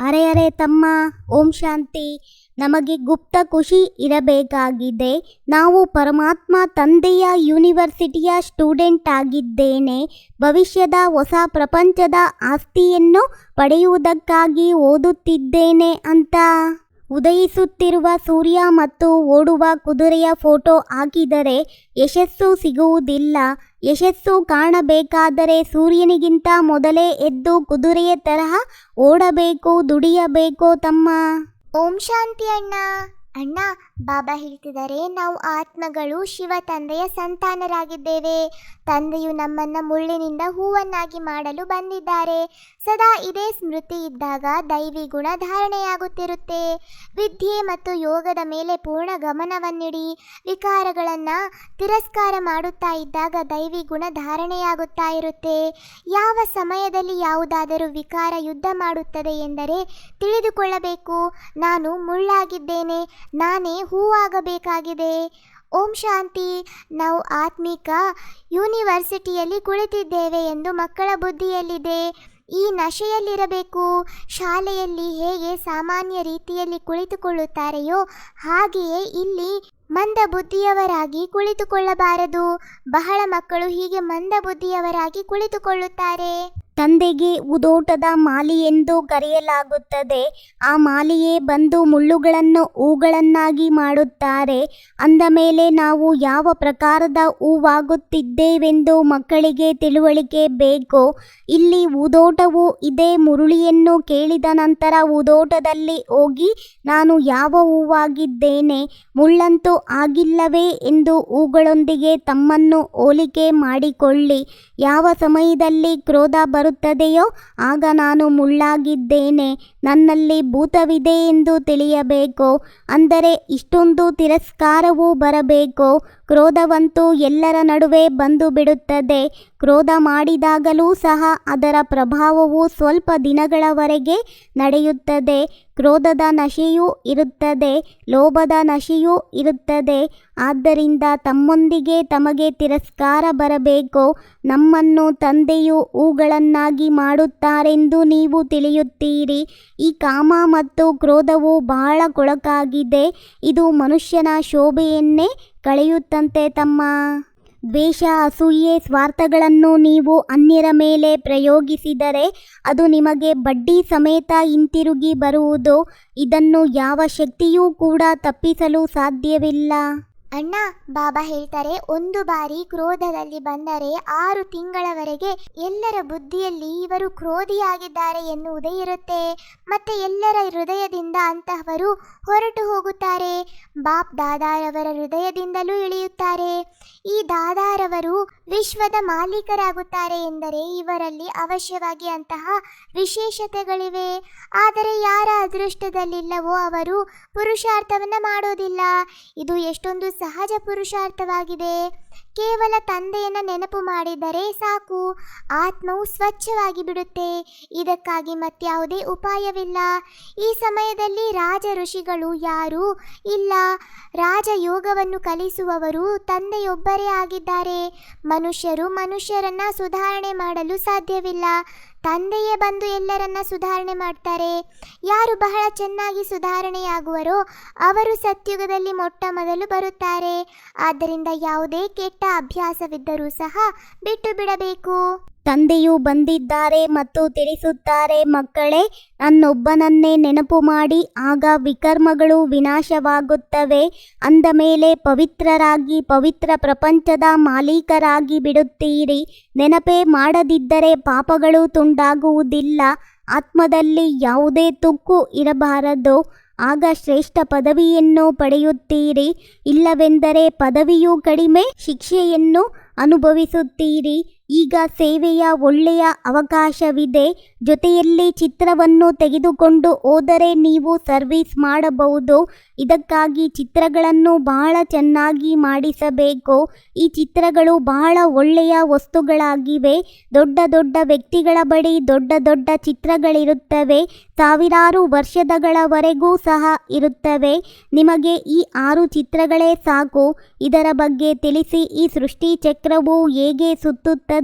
ಅರೆ ಅರೆ ತಮ್ಮ, ಓಂ ಶಾಂತಿ. ನಮಗೆ ಗುಪ್ತ ಖುಷಿ ಇರಬೇಕಾಗಿದೆ. ನಾವು ಪರಮಾತ್ಮ ತಂದೆಯ ಯೂನಿವರ್ಸಿಟಿಯ ಸ್ಟೂಡೆಂಟ್ ಆಗಿದ್ದೇನೆ. ಭವಿಷ್ಯದ ಹೊಸ ಪ್ರಪಂಚದ ಆಸ್ತಿಯನ್ನು ಪಡೆಯುವುದಕ್ಕಾಗಿ ಓದುತ್ತಿದ್ದೇನೆ ಅಂತ. ಉದಯಿಸುತ್ತಿರುವ ಸೂರ್ಯ ಮತ್ತು ಓಡುವ ಕುದುರೆಯ ಫೋಟೋ ಹಾಕಿದರೆ ಯಶಸ್ಸು ಸಿಗುವುದಿಲ್ಲ. ಯಶಸ್ಸು ಕಾಣಬೇಕಾದರೆ ಸೂರ್ಯನಿಗಿಂತ ಮೊದಲೇ ಎದ್ದು ಕುದುರೆಯ ತರಹ ಓಡಬೇಕು, ದುಡಿಯಬೇಕು ತಮ್ಮ. ಓಂ ಶಾಂತಿ ಅಣ್ಣ. ಅಣ್ಣ ಬಾಬಾ ಹೇಳ್ತಿದ್ದಾರೆ, ನಾವು ಆತ್ಮಗಳು, ಶಿವ ತಂದೆಯ ಸಂತಾನರಾಗಿದ್ದೇವೆ. ತಂದೆಯು ನಮ್ಮನ್ನ ಮುಳ್ಳಿನಿಂದ ಹೂವನ್ನಾಗಿ ಮಾಡಲು ಬಂದಿದ್ದಾರೆ. ಸದಾ ಇದೇ ಸ್ಮೃತಿ ಇದ್ದಾಗ ದೈವಿ ಗುಣ ಧಾರಣೆಯಾಗುತ್ತಿರುತ್ತೆ. ವಿದ್ಯೆ ಮತ್ತು ಯೋಗದ ಮೇಲೆ ಪೂರ್ಣ ಗಮನವನ್ನಿಡಿ. ವಿಕಾರಗಳನ್ನು ತಿರಸ್ಕಾರ ಮಾಡುತ್ತಾ ಇದ್ದಾಗ ದೈವಿ ಗುಣ ಧಾರಣೆಯಾಗುತ್ತಾ ಇರುತ್ತೆ. ಯಾವ ಸಮಯದಲ್ಲಿ ಯಾವುದಾದರೂ ವಿಕಾರ ಯುದ್ಧ ಮಾಡುತ್ತದೆ ಎಂದರೆ ತಿಳಿದುಕೊಳ್ಳಬೇಕು. ನಾನು ಮುಳ್ಳಾಗಿದ್ದೇನೆ, ನಾನೇ ಹೂವಾಗಬೇಕಾಗಿದೆ. ಓಂ ಶಾಂತಿ. ನಾವು ಆತ್ಮಿಕ ಯೂನಿವರ್ಸಿಟಿಯಲ್ಲಿ ಕುಳಿತಿದ್ದೇವೆ ಎಂದು ಮಕ್ಕಳ ಬುದ್ಧಿಯಲ್ಲಿದೆ. ಈ ನಶೆಯಲ್ಲಿರಬೇಕು. ಶಾಲೆಯಲ್ಲಿ ಹೇಗೆ ಸಾಮಾನ್ಯ ರೀತಿಯಲ್ಲಿ ಕುಳಿತುಕೊಳ್ಳುತ್ತಾರೆಯೋ ಹಾಗೆಯೇ ಇಲ್ಲಿ ಮಂದ ಬುದ್ಧಿಯವರಾಗಿ ಕುಳಿತುಕೊಳ್ಳಬಾರದು. ಬಹಳ ಮಕ್ಕಳು ಹೀಗೆ ಮಂದ ಬುದ್ಧಿಯವರಾಗಿ ಕುಳಿತುಕೊಳ್ಳುತ್ತಾರೆ. ತಂದೆಗೆ ಉದೋಟದ ಮಾಲಿ ಎಂದು ಕರೆಯಲಾಗುತ್ತದೆ. ಆ ಮಾಲಿಯೇ ಬಂದು ಮುಳ್ಳುಗಳನ್ನು ಹೂಗಳನ್ನಾಗಿ ಮಾಡುತ್ತಾರೆ. ಅಂದ ಮೇಲೆ ನಾವು ಯಾವ ಪ್ರಕಾರದ ಹೂವಾಗುತ್ತಿದ್ದೇವೆಂದು ಮಕ್ಕಳಿಗೆ ತಿಳುವಳಿಕೆ ಬೇಕು, ಇಲ್ಲಿ ಉದೋಟವು ಇದೇ ಮುರುಳಿಯನ್ನು ಕೇಳಿದ ನಂತರ ಉದೋಟದಲ್ಲಿ ಹೋಗಿ ನಾನು ಯಾವ ಹೂವಾಗಿದ್ದೇನೆ, ಮುಳ್ಳಂತೂ ಆಗಿಲ್ಲವೇ ಎಂದು ಹೂಗಳೊಂದಿಗೆ ತಮ್ಮನ್ನು ಹೋಲಿಕೆ ಮಾಡಿಕೊಳ್ಳಿ. ಯಾವ ಸಮಯದಲ್ಲಿ ಕ್ರೋಧ ಬರುತ್ತದೆಯೋ? ಆಗ ನಾನು ಮುಳ್ಳಾಗಿದ್ದೇನೆ. ನನ್ನಲ್ಲಿ ಭೂತವಿದೆ ಎಂದು ತಿಳಿಯಬೇಕು? ಅಂದರೆ ಇಷ್ಟೊಂದು ತಿರಸ್ಕಾರವೂ ಬರಬೇಕು? ಕ್ರೋಧವಂತೂ ಎಲ್ಲರ ನಡುವೆ ಬಂದು ಬಿಡುತ್ತದೆ. ಕ್ರೋಧ ಮಾಡಿದಾಗಲೂ ಸಹ ಅದರ ಪ್ರಭಾವವು ಸ್ವಲ್ಪ ದಿನಗಳವರೆಗೆ ನಡೆಯುತ್ತದೆ. ಕ್ರೋಧದ ನಶೆಯೂ ಇರುತ್ತದೆ, ಲೋಭದ ನಶೆಯೂ ಇರುತ್ತದೆ. ಆದ್ದರಿಂದ ತಮ್ಮೊಂದಿಗೆ ತಮಗೆ ತಿರಸ್ಕಾರ ಬರಬೇಕು. ನಮ್ಮನ್ನು ತಂದೆಯು ಹೂಗಳನ್ನಾಗಿ ಮಾಡುತ್ತಾರೆಂದು ನೀವು ತಿಳಿಯುತ್ತೀರಿ. ಈ ಕಾಮ ಮತ್ತು ಕ್ರೋಧವು ಬಹಳ ಕೊಳಕಾಗಿದೆ. ಇದು ಮನುಷ್ಯನ ಶೋಭೆಯನ್ನೇ ಕಳೆಯುತ್ತಂತೆ ತಮ್ಮ ದ್ವೇಷ, ಅಸೂಯೆ, ಸ್ವಾರ್ಥಗಳನ್ನು ನೀವು ಅನ್ಯರ ಮೇಲೆ ಪ್ರಯೋಗಿಸಿದರೆ ಅದು ನಿಮಗೆ ಬಡ್ಡಿ ಸಮೇತ ಹಿಂತಿರುಗಿ ಬರುವುದು. ಇದನ್ನು ಯಾವ ಶಕ್ತಿಯೂ ಕೂಡ ತಪ್ಪಿಸಲು ಸಾಧ್ಯವಿಲ್ಲ. ಅಣ್ಣ, ಬಾಬಾ ಹೇಳ್ತಾರೆ, ಒಂದು ಬಾರಿ ಕ್ರೋಧದಲ್ಲಿ ಬಂದರೆ ಆರು ತಿಂಗಳವರೆಗೆ ಎಲ್ಲರ ಬುದ್ಧಿಯಲ್ಲಿ ಇವರು ಕ್ರೋಧಿಯಾಗಿದ್ದಾರೆ ಎನ್ನುವುದೇ ಇರುತ್ತೆ. ಮತ್ತೆ ಎಲ್ಲರ ಹೃದಯದಿಂದ ಅಂತಹವರು ಹೊರಟು ಹೋಗುತ್ತಾರೆ. ಬಾಪ್ ದಾದಾರವರ ಹೃದಯದಿಂದಲೂ ಇಳಿಯುತ್ತಾರೆ. ಈ ದಾದಾರವರು ವಿಶ್ವದ ಮಾಲೀಕರಾಗುತ್ತಾರೆ ಎಂದರೆ ಇವರಲ್ಲಿ ಅವಶ್ಯವಾಗಿ ಅಂತಹ ವಿಶೇಷತೆಗಳಿವೆ. ಆದರೆ ಯಾರ ಅದೃಷ್ಟದಲ್ಲಿಲ್ಲವೋ ಅವರು ಪುರುಷಾರ್ಥವನ್ನು ಮಾಡೋದಿಲ್ಲ. ಇದು ಎಷ್ಟೊಂದು ಸಹಜ ಪುರುಷಾರ್ಥವಾಗಿದೆ. ಕೇವಲ ತಂದೆಯನ್ನು ನೆನಪು ಮಾಡಿದರೆ ಸಾಕು. ಆತ್ಮವು ಸ್ವಚ್ಛವಾಗಿ ಬಿಡುತ್ತೆ. ಇದಕ್ಕಾಗಿ ಮತ್ಯಾವುದೇ ಉಪಾಯವಿಲ್ಲ. ಈ ಸಮಯದಲ್ಲಿ ರಾಜ ಋಷಿಗಳು ಯಾರು ಇಲ್ಲ. ರಾಜ ಯೋಗವನ್ನು ಕಲಿಸುವವರು ತಂದೆಯೊಬ್ಬರೇ ಆಗಿದ್ದಾರೆ. ಮನುಷ್ಯರು ಮನುಷ್ಯರನ್ನ ಸುಧಾರಣೆ ಮಾಡಲು ಸಾಧ್ಯವಿಲ್ಲ. ತಂದೆಯೇ ಬಂದು ಎಲ್ಲರನ್ನ ಸುಧಾರಣೆ ಮಾಡ್ತಾರೆ. ಯಾರು ಬಹಳ ಚೆನ್ನಾಗಿ ಸುಧಾರಣೆಯಾಗುವರೋ ಅವರು ಸತ್ಯುಗದಲ್ಲಿ ಮೊಟ್ಟ ಮೊದಲು ಬರುತ್ತಾರೆ. ಆದ್ದರಿಂದ ಯಾವುದೇ ಕೆಟ್ಟ ಅಭ್ಯಾಸವಿದ್ದರೂ ಸಹ ಬಿಟ್ಟು ಬಿಡಬೇಕು. ತಂದೆಯು ಬಂದಿದ್ದಾರೆ ಮತ್ತು ತಿಳಿಸುತ್ತಾರೆ, ಮಕ್ಕಳೇ, ನನ್ನೊಬ್ಬನನ್ನೇ ನೆನಪು ಮಾಡಿ, ಆಗ ವಿಕರ್ಮಗಳು ವಿನಾಶವಾಗುತ್ತವೆ. ಅಂದ ಮೇಲೆ ಪವಿತ್ರರಾಗಿ, ಪವಿತ್ರ ಪ್ರಪಂಚದ ಮಾಲೀಕರಾಗಿ ಬಿಡುತ್ತೀರಿ. ನೆನಪೇ ಮಾಡದಿದ್ದರೆ ಪಾಪಗಳು ತುಂಡಾಗುವುದಿಲ್ಲ. ಆತ್ಮದಲ್ಲಿ ಯಾವುದೇ ತುಕ್ಕು ಇರಬಾರದು. ಆಗ ಶ್ರೇಷ್ಠ ಪದವಿಯನ್ನು ಪಡೆಯುತ್ತೀರಿ. ಇಲ್ಲವೆಂದರೆ ಪದವಿಯೂ ಕಡಿಮೆ ಶಿಕ್ಷೆಯನ್ನು ಅನುಭವಿಸುತ್ತೀರಿ. ಈಗ ಸೇವೆಯ ಒಳ್ಳೆಯ ಅವಕಾಶವಿದೆ. ಜೊತೆಯಲ್ಲಿ ಚಿತ್ರವನ್ನು ತೆಗೆದುಕೊಂಡು ಹೋದರೆ ನೀವು ಸರ್ವಿಸ್ ಮಾಡಬಹುದು. ಇದಕ್ಕಾಗಿ ಚಿತ್ರಗಳನ್ನು ಬಹಳ ಚೆನ್ನಾಗಿ ಮಾಡಿಸಬೇಕು. ಈ ಚಿತ್ರಗಳು ಬಹಳ ಒಳ್ಳೆಯ ವಸ್ತುಗಳಾಗಿವೆ. ದೊಡ್ಡ ದೊಡ್ಡ ವ್ಯಕ್ತಿಗಳ ಬಳಿ ದೊಡ್ಡ ದೊಡ್ಡ ಚಿತ್ರಗಳಿರುತ್ತವೆ. ಸಾವಿರಾರು ವರ್ಷದಗಳವರೆಗೂ ಸಹ ಇರುತ್ತವೆ. ನಿಮಗೆ ಈ ಆರು ಚಿತ್ರಗಳೇ ಸಾಕು. ಇದರ ಬಗ್ಗೆ ತಿಳಿಸಿ ಈ ಸೃಷ್ಟಿ ಚಕ್ರವು ಹೇಗೆ ಸುತ್ತುತ್ತದೆ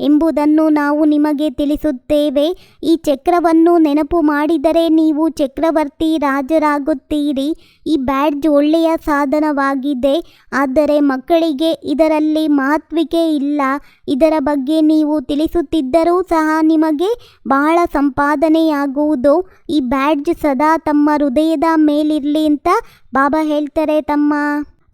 ಎಂಬುದನ್ನು ನಾವು ನಿಮಗೆ ತಿಳಿಸುತ್ತೇವೆ. ಈ ಚಕ್ರವನ್ನು ನೆನಪು ಮಾಡಿದರೆ ನೀವು ಚಕ್ರವರ್ತಿ ರಾಜರಾಗುತ್ತೀರಿ. ಈ ಬ್ಯಾಡ್ಜ್ ಒಳ್ಳೆಯ ಸಾಧನವಾಗಿದೆ. ಆದರೆ ಮಕ್ಕಳಿಗೆ ಇದರಲ್ಲಿ ಮಹತ್ವಿಕೆ ಇಲ್ಲ. ಇದರ ಬಗ್ಗೆ ನೀವು ತಿಳಿಸುತ್ತಿದ್ದರೂ ಸಹ ನಿಮಗೆ ಬಹಳ ಸಂಪಾದನೆಯಾಗುವುದು. ಈ ಬ್ಯಾಡ್ಜ್ ಸದಾ ತಮ್ಮ ಹೃದಯದ ಮೇಲಿರಲಿ ಅಂತ ಬಾಬಾ ಹೇಳ್ತಾರೆ ತಮ್ಮ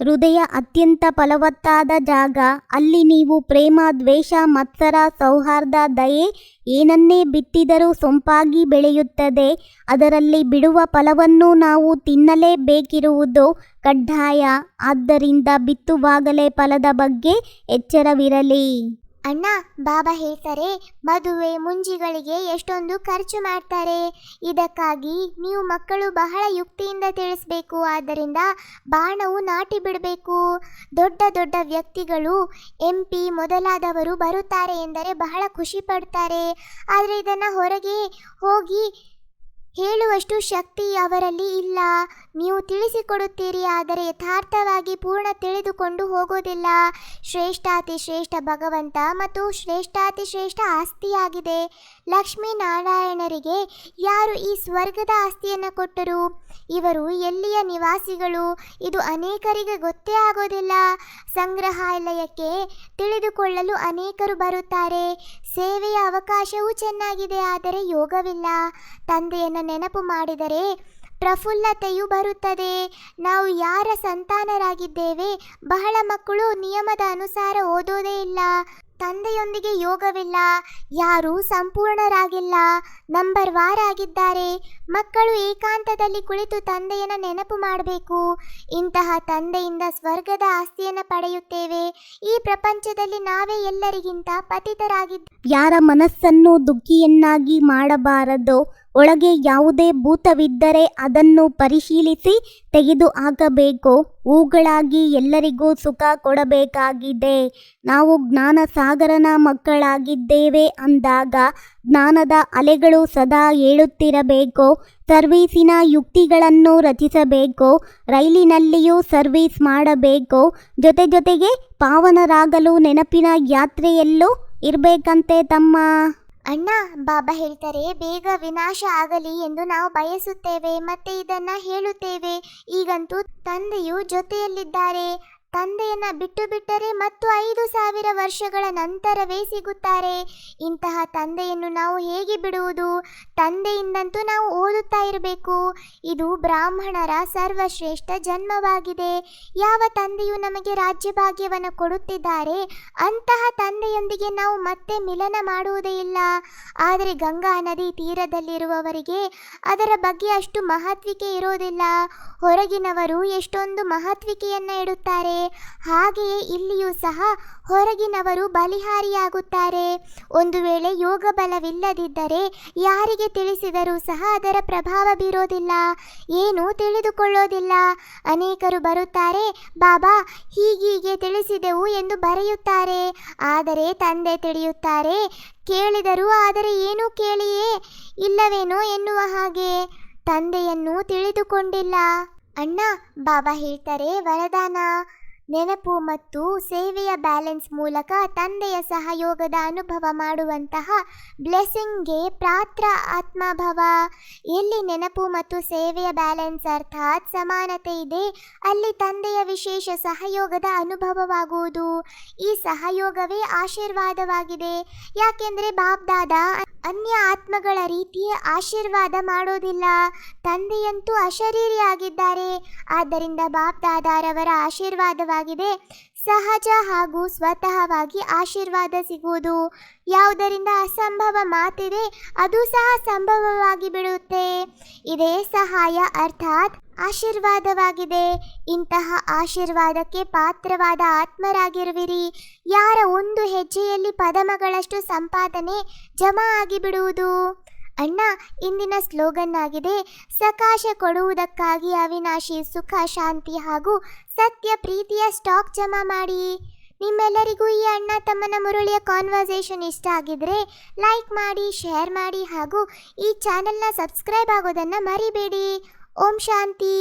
ಹೃದಯ ಅತ್ಯಂತ ಫಲವತ್ತಾದ ಜಾಗ. ಅಲ್ಲಿ ನೀವು ಪ್ರೇಮ, ದ್ವೇಷ, ಮತ್ಸರ, ಸೌಹಾರ್ದ, ದಯೆ ಏನನ್ನೇ ಬಿತ್ತಿದರೂ ಸೊಂಪಾಗಿ ಬೆಳೆಯುತ್ತದೆ. ಅದರಲ್ಲಿ ಬಿಡುವ ಫಲವನ್ನು ನಾವು ತಿನ್ನಲೇಬೇಕಿರುವುದು ಕಡ್ಡಾಯ. ಆದ್ದರಿಂದ ಬಿತ್ತುವಾಗಲೇ ಫಲದ ಬಗ್ಗೆ ಎಚ್ಚರವಿರಲಿ. ಅಣ್ಣ, ಬಾಬಾ ಹೇಳ್ತಾರೆ, ಮದುವೆ ಮುಂಜಿಗಳಿಗೆ ಎಷ್ಟೊಂದು ಖರ್ಚು ಮಾಡ್ತಾರೆ. ಇದಕ್ಕಾಗಿ ನೀವು ಮಕ್ಕಳು ಬಹಳ ಯುಕ್ತಿಯಿಂದ ತಿಳಿಸ್ಬೇಕು. ಆದ್ದರಿಂದ ಬಾಣವು ನಾಟಿ ಬಿಡಬೇಕು. ದೊಡ್ಡ ದೊಡ್ಡ ವ್ಯಕ್ತಿಗಳು, ಎಂ ಪಿ ಮೊದಲಾದವರು ಬರುತ್ತಾರೆ ಎಂದರೆ ಬಹಳ ಖುಷಿ ಪಡ್ತಾರೆ. ಆದರೆ ಇದನ್ನು ಹೊರಗೆ ಹೋಗಿ ಹೇಳುವಷ್ಟು ಶಕ್ತಿ ಅವರಲ್ಲಿ ಇಲ್ಲ. ನೀವು ತಿಳಿಸಿಕೊಡುತ್ತೀರಿ, ಆದರೆ ಯಥಾರ್ಥವಾಗಿ ಪೂರ್ಣ ತಿಳಿದುಕೊಂಡು ಹೋಗೋದಿಲ್ಲ ಶ್ರೇಷ್ಠಾತಿ ಶ್ರೇಷ್ಠ ಭಗವಂತ ಮತ್ತು ಶ್ರೇಷ್ಠಾತಿ ಶ್ರೇಷ್ಠ ಆಸ್ತಿಯಾಗಿದೆ. ಲಕ್ಷ್ಮೀನಾರಾಯಣರಿಗೆ ಯಾರು ಈ ಸ್ವರ್ಗದ ಆಸ್ತಿಯನ್ನು ಕೊಟ್ಟರು? ಇವರು ಎಲ್ಲಿಯ ನಿವಾಸಿಗಳು? ಇದು ಅನೇಕರಿಗೆ ಗೊತ್ತೇ ಆಗೋದಿಲ್ಲ ಸಂಗ್ರಹಾಲಯಕ್ಕೆ ತಿಳಿದುಕೊಳ್ಳಲು ಅನೇಕರು ಬರುತ್ತಾರೆ. ಸೇವೆಯ ಅವಕಾಶವೂ ಚೆನ್ನಾಗಿದೆ, ಆದರೆ ಯೋಗವಿಲ್ಲ. ತಂದೆಯನ್ನು ನೆನಪು ಮಾಡಿದರೆ ಪ್ರಫುಲ್ಲತೆಯು ಬರುತ್ತದೆ. ನಾವು ಯಾರ ಸಂತಾನರಾಗಿದ್ದೇವೆ, ಬಹಳ ಮಕ್ಕಳು ನಿಯಮದ ಅನುಸಾರ ಓದೋದೇ ಇಲ್ಲ. ತಂದೆಯೊಂದಿಗೆ ಯೋಗವಿಲ್ಲ, ಯಾರೂ ಸಂಪೂರ್ಣರಾಗಿಲ್ಲ. ನಂಬರ್ ವಾರ್ ಆಗಿದ್ದಾರೆ. ಮಕ್ಕಳು ಏಕಾಂತದಲ್ಲಿ ಕುಳಿತು ತಂದೆಯನ್ನು ನೆನಪು ಮಾಡಬೇಕು. ಇಂತಹ ತಂದೆಯಿಂದ ಸ್ವರ್ಗದ ಆಸ್ತಿಯನ್ನು ಪಡೆಯುತ್ತೇವೆ. ಈ ಪ್ರಪಂಚದಲ್ಲಿ ನಾವೇ ಎಲ್ಲರಿಗಿಂತ ಪತಿತರಾಗಿದ್ದ ಯಾರ ಮನಸ್ಸನ್ನು ದುಃಖಿಯನ್ನಾಗಿ ಮಾಡಬಾರದು ಒಳಗೆ ಯಾವುದೇ ಭೂತವಿದ್ದರೆ ಅದನ್ನು ಪರಿಶೀಲಿಸಿ ತೆಗೆದು ಹಾಕಬೇಕು. ಹೂಗಳಾಗಿ ಎಲ್ಲರಿಗೂ ಸುಖ ಕೊಡಬೇಕಾಗಿದೆ. ನಾವು ಜ್ಞಾನ ಸಾಗರನ ಮಕ್ಕಳಾಗಿದ್ದೇವೆ ಅಂದಾಗ ಜ್ಞಾನದ ಅಲೆಗಳು ಸದಾ ಹೇಳುತ್ತಿರಬೇಕು ಸರ್ವೀಸಿನ ಯುಕ್ತಿಗಳನ್ನು ರಚಿಸಬೇಕು. ರೈಲಿನಲ್ಲಿಯೂ ಸರ್ವೀಸ್ ಮಾಡಬೇಕು. ಜೊತೆ ಜೊತೆಗೆ ಪಾವನರಾಗಲು ನೆನಪಿನ ಯಾತ್ರೆಯಲ್ಲೂ ಇರಬೇಕಂತೆ ತಮ್ಮ ಅಣ್ಣ, ಬಾಬಾ ಹೇಳ್ತಾರೆ, ಬೇಗ ವಿನಾಶ ಆಗಲಿ ಎಂದು ನಾವು ಬಯಸುತ್ತೇವೆ, ಮತ್ತೆ ಇದನ್ನ ಹೇಳುತ್ತೇವೆ. ಈಗಂತೂ ತಂದೆಯು ಜೊತೆಯಲ್ಲಿದ್ದಾರೆ. ತಂದೆಯನ್ನ ಬಿಟ್ಟು ಬಿಟ್ಟರೆ ಮತ್ತು ಐದು ಸಾವಿರ ವರ್ಷಗಳ ನಂತರವೇ ಸಿಗುತ್ತಾರೆ. ಇಂತಹ ತಂದೆಯನ್ನು ನಾವು ಹೇಗೆ ಬಿಡುವುದು? ತಂದೆಯಿಂದಂತೂ ನಾವು ಓದುತ್ತಾ ಇರಬೇಕು. ಇದು ಬ್ರಾಹ್ಮಣರ ಸರ್ವಶ್ರೇಷ್ಠ ಜನ್ಮವಾಗಿದೆ. ಯಾವ ತಂದೆಯು ನಮಗೆ ರಾಜ್ಯಭಾಗ್ಯವನ್ನು ಕೊಡುತ್ತಿದ್ದಾರೆ, ಅಂತಹ ತಂದೆಯೊಂದಿಗೆ ನಾವು ಮತ್ತೆ ಮಿಲನ ಮಾಡುವುದೇ ಇಲ್ಲ. ಆದರೆ ಗಂಗಾ ನದಿ ತೀರದಲ್ಲಿರುವವರಿಗೆ ಅದರ ಬಗ್ಗೆ ಅಷ್ಟು ಮಹತ್ವಿಕೆ ಇರೋದಿಲ್ಲ ಹೊರಗಿನವರು ಎಷ್ಟೊಂದು ಮಹತ್ವಿಕೆಯನ್ನು ಇಡುತ್ತಾರೆ ಹಾಗೆಯೇ ಇಲ್ಲಿಯೂ ಸಹ ಹೊರಗಿನವರು ಬಲಿಹಾರಿಯಾಗುತ್ತಾರೆ. ಒಂದು ವೇಳೆ ಯೋಗ ಬಲವಿಲ್ಲದಿದ್ದರೆ ಯಾರಿಗೆ ತಿಳಿಸಿದರೂ ಸಹ ಅದರ ಪ್ರಭಾವ ಬೀರೋದಿಲ್ಲ. ಏನೂ ತಿಳಿದುಕೊಳ್ಳೋದಿಲ್ಲ. ಅನೇಕರು ಬರುತ್ತಾರೆ, ಬಾಬಾ, ಹೀಗೀಗೆ ತಿಳಿಸಿದೆವು ಎಂದು ಬರೆಯುತ್ತಾರೆ. ಆದರೆ ತಂದೆ ತಿಳಿಯುತ್ತಾರೆ, ಕೇಳಿದರು ಆದರೆ ಏನೂ ಕೇಳಿಯೇ ಇಲ್ಲವೇನೋ ಎನ್ನುವ ಹಾಗೆ. ತಂದೆಯನ್ನು ತಿಳಿದುಕೊಂಡಿಲ್ಲ. ಅಣ್ಣ, ಬಾಬಾ ಹೇಳ್ತಾರೆ, ವರದಾನ. ನೆನಪು ಮತ್ತು ಸೇವೆಯ ಬ್ಯಾಲೆನ್ಸ್ ಮೂಲಕ ತಂದೆಯ ಸಹಯೋಗದ ಅನುಭವ ಮಾಡುವಂತಹ ಬ್ಲೆಸ್ಸಿಂಗ್ಗೆ ಪಾತ್ರ ಆತ್ಮಭವ. ಎಲ್ಲಿ ನೆನಪು ಮತ್ತು ಸೇವೆಯ ಬ್ಯಾಲೆನ್ಸ್ ಅರ್ಥಾತ್ ಸಮಾನತೆ ಇದೆ, ಅಲ್ಲಿ ತಂದೆಯ ವಿಶೇಷ ಸಹಯೋಗದ ಅನುಭವವಾಗುವುದು. ಈ ಸಹಯೋಗವೇ ಆಶೀರ್ವಾದವಾಗಿದೆ. ಯಾಕೆಂದರೆ ಬಾಬ್ದಾದ ಅನ್ಯ ಆತ್ಮಗಳ ರೀತಿಯ ಆಶೀರ್ವಾದ ಮಾಡೋದಿಲ್ಲ. ತಂದೆಯಂತೂ ಅಶರೀರಿಯಾಗಿದ್ದಾರೆ. ಆದ್ದರಿಂದ ಬಾಬ್ದಾದಾರವರ ಆಶೀರ್ವಾದವಾಗಿದೆ ಸಹಜ ಹಾಗೂ ಸ್ವತಃವಾಗಿ ಆಶೀರ್ವಾದ ಸಿಗುವುದು. ಯಾವುದರಿಂದ ಅಸಂಭವ ಮಾತಿದೆ, ಅದು ಸಹ ಸಂಭವವಾಗಿ ಬಿಡುತ್ತೆ. ಇದೇ ಸಹಾಯ ಅರ್ಥಾತ್ ಆಶೀರ್ವಾದವಾಗಿದೆ. ಇಂತಹ ಆಶೀರ್ವಾದಕ್ಕೆ ಪಾತ್ರವಾದ ಆತ್ಮರಾಗಿರುವಿರಿ. ಯಾರ ಒಂದು ಹೆಜ್ಜೆಯಲ್ಲಿ ಪದಮಗಳಷ್ಟು ಸಂಪಾದನೆ ಜಮಾ ಆಗಿಬಿಡುವುದು. ಅಣ್ಣ, ಇಂದಿನ ಸ್ಲೋಗನ್ ಆಗಿದೆ, ಸಕಾಶ ಕೊಡುವುದಕ್ಕಾಗಿ ಅವಿನಾಶಿ, ಸುಖ, ಶಾಂತಿ ಹಾಗೂ ಸತ್ಯ ಪ್ರೀತಿಯ ಸ್ಟಾಕ್ ಜಮಾ ಮಾಡಿ. ನಿಮ್ಮೆಲ್ಲರಿಗೂ ಈ ಅಣ್ಣ ತಮ್ಮನ ಮುರುಳಿಯ ಕಾನ್ವರ್ಸೇಷನ್ ಇಷ್ಟ ಆಗಿದ್ರೆ ಲೈಕ್ ಮಾಡಿ ಶೇರ್ ಮಾಡಿ ಹಾಗೂ ಈ ಚಾನೆಲ್ನ ಸಬ್ಸ್ಕ್ರೈಬ್ ಆಗೋದನ್ನ ಮರಿಬೇಡಿ. ಓಂ ಶಾಂತಿ.